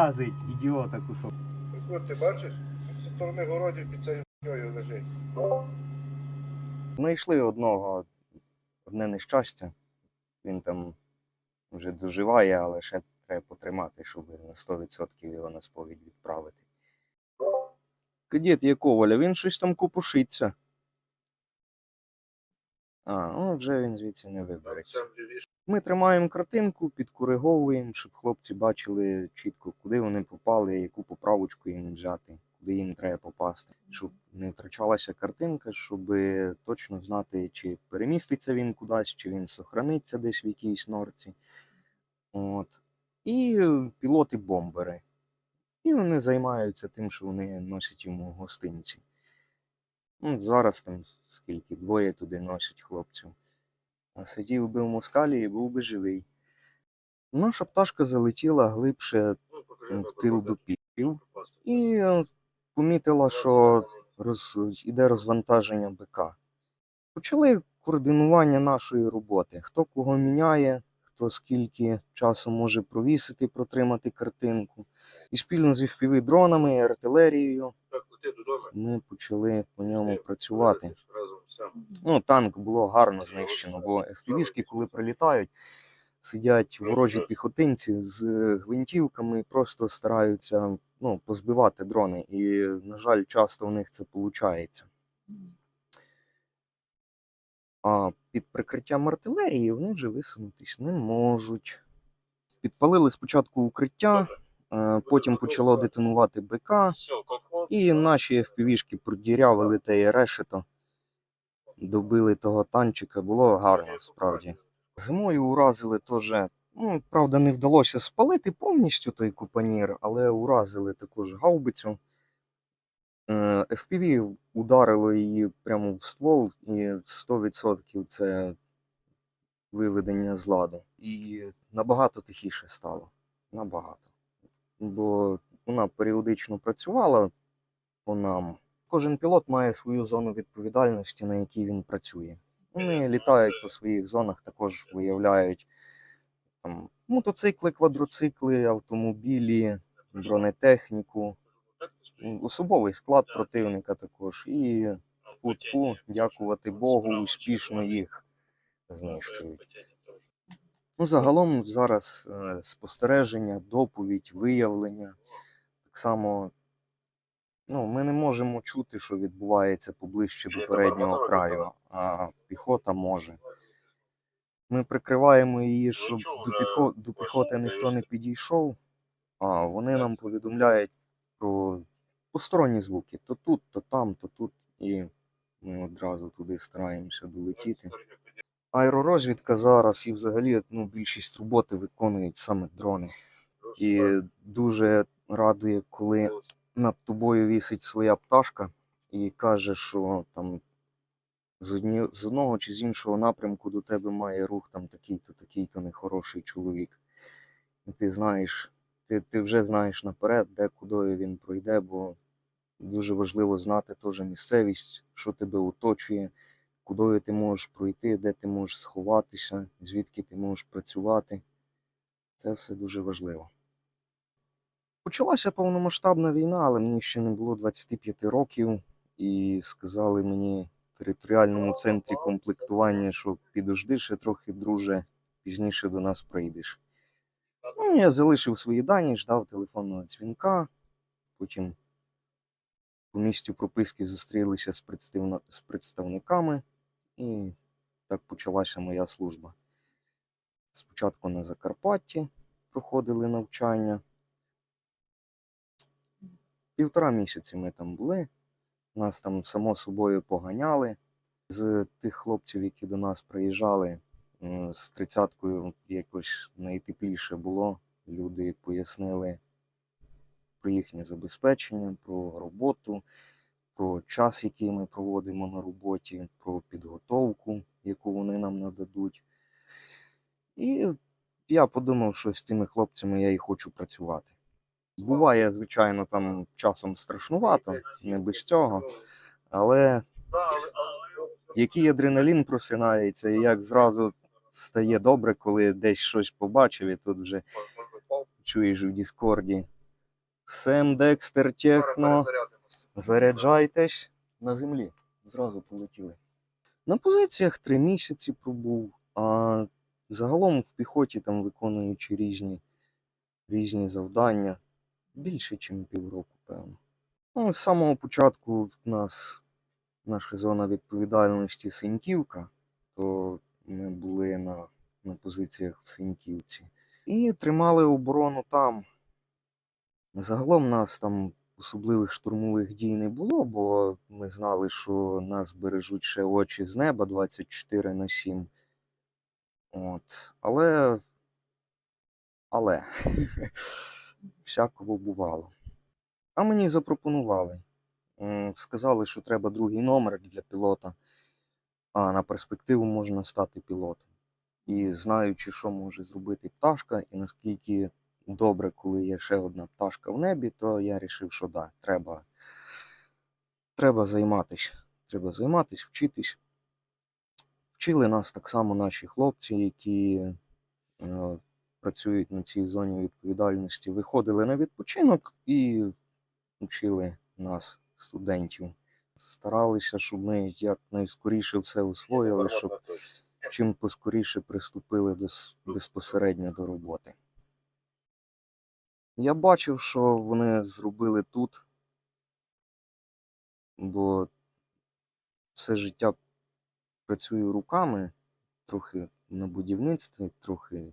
вилазить, ідіота кусок. От ти бачиш? Зі сторони городів під цією хуйньою лежить. Знайшли одного, одне нещастя. Він там вже доживає, але ще треба потримати, щоб на 100% його на сповідь відправити. Кадет Яковоля, він щось там копушиться. А, ну вже він звідси не вибереться. Ми тримаємо картинку, підкориговуємо, щоб хлопці бачили чітко, куди вони попали, яку поправочку їм взяти, куди їм треба попасти, щоб не втрачалася картинка, щоб точно знати, чи переміститься він кудись, чи він сохраниться десь в якійсь норці. От. І е, пілоти-бомбери. І вони займаються тим, що вони носять йому гостинці. Ну, зараз там скільки, двоє туди носять хлопців. А сидів би в москалі і був би живий. Наша пташка залетіла глибше Ну, в тил до пів і е, помітила, що роз... іде розвантаження БК. Почали координування нашої роботи. Хто кого міняє, хто скільки часу може провісити, протримати картинку. І спільно з FPV-дронами і артилерією Додому. ми почали по ньому працювати. Ну, танк було гарно знищено, бо FPV-шки, коли прилітають, сидять ворожі піхотинці з е, гвинтівками і просто стараються ну, позбивати дрони. І, на жаль, часто у них це виходить. А під прикриттям артилерії вони вже висунутись не можуть. Підпалили спочатку укриття, е, потім почало детонувати БК. І наші FPV-шки продірявили те решето, добили того танчика, було гарно справді. Зимою уразили теж, ну, правда, не вдалося спалити повністю той купанір, але уразили також гаубицю. Е, FPV ударило її прямо в ствол, і 100% це виведення з ладу. І набагато тихіше стало. Набагато. Бо вона періодично працювала по нам. Кожен пілот має свою зону відповідальності, на якій він працює. Вони літають по своїх зонах, також виявляють там, мотоцикли, квадроцикли, автомобілі, бронетехніку, особовий склад противника також. І кутку, дякувати Богу, успішно їх знищують. Ну, загалом зараз е, спостереження, доповідь, виявлення. Так само ну, ми не можемо чути, що відбувається поближче до переднього краю, а піхота може. Ми прикриваємо її, щоб до, підхо... до піхоти ніхто не підійшов, а вони нам повідомляють про посторонні звуки. То тут, то там, то тут. І ми одразу туди стараємося долетіти. Аеророзвідка зараз і взагалі ну, більшість роботи виконують саме дрони. І дуже радує, коли над тобою вісить своя пташка і каже, що там з, одні, з одного чи з іншого напрямку до тебе має рух там такий-то, такий-то нехороший чоловік. І ти знаєш, ти, ти вже знаєш наперед, де куди він пройде, бо дуже важливо знати теж місцевість, що тебе оточує, куди ти можеш пройти, де ти можеш сховатися, звідки ти можеш працювати. Це все дуже важливо. Почалася повномасштабна війна, але мені ще не було 25 років, і сказали мені в територіальному центрі комплектування, що підожди ще трохи, друже, пізніше до нас прийдеш. Ну, я залишив свої дані, ждав телефонного дзвінка, потім по місцю прописки зустрілися з, представна- з представниками, і так почалася моя служба. Спочатку на Закарпатті проходили навчання. Півтора місяці ми там були. Нас там само собою поганяли. З тих хлопців, які до нас приїжджали, з тридцяткою якось найтепліше було. Люди пояснили про їхнє забезпечення, про роботу, про час, який ми проводимо на роботі, про підготовку, яку вони нам нададуть. І я подумав, що з цими хлопцями я і хочу працювати. Буває, звичайно, там часом страшнувато, не без цього, але який адреналін просинається, і як зразу стає добре, коли десь щось побачив, і тут вже чуєш в Діскорді Сем Декстер Техно. Заряджайтесь на землі. Зразу полетіли. На позиціях три місяці пробув, а загалом в піхоті там виконуючи різні, різні завдання. Більше, ніж півроку, певно. Ну, з самого початку в нас наша зона відповідальності Синьківка, то ми були на, на позиціях в Синьківці. І тримали оборону там. Загалом нас там особливих штурмових дій не було, бо ми знали, що нас бережуть ще очі з неба 24 на 7. От. Але. Але. Всякого бувало. А мені запропонували. Сказали, що треба другий номер для пілота, а на перспективу можна стати пілотом. І знаючи, що може зробити пташка, і наскільки добре, коли є ще одна пташка в небі, то я вирішив, що да, треба, треба займатися. Треба займатися, вчитись. Вчили нас так само наші хлопці, які е, працюють на цій зоні відповідальності, виходили на відпочинок і вчили нас, студентів. Старалися, щоб ми якнайскоріше все освоїли, щоб чим поскоріше приступили до, безпосередньо до роботи. Я бачив, що вони зробили тут, бо все життя працюю руками, трохи на будівництві, трохи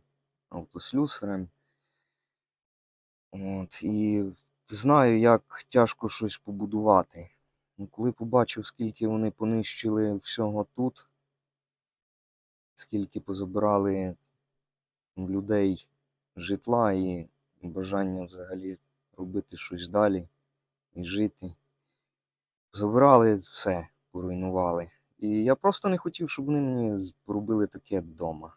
автослюсарем. От, і знаю, як тяжко щось побудувати. Ну, Коли побачив, скільки вони понищили всього тут, скільки позабирали людей житла і бажання взагалі робити щось далі і жити. Забирали все, поруйнували. І я просто не хотів, щоб вони мені з- таке вдома.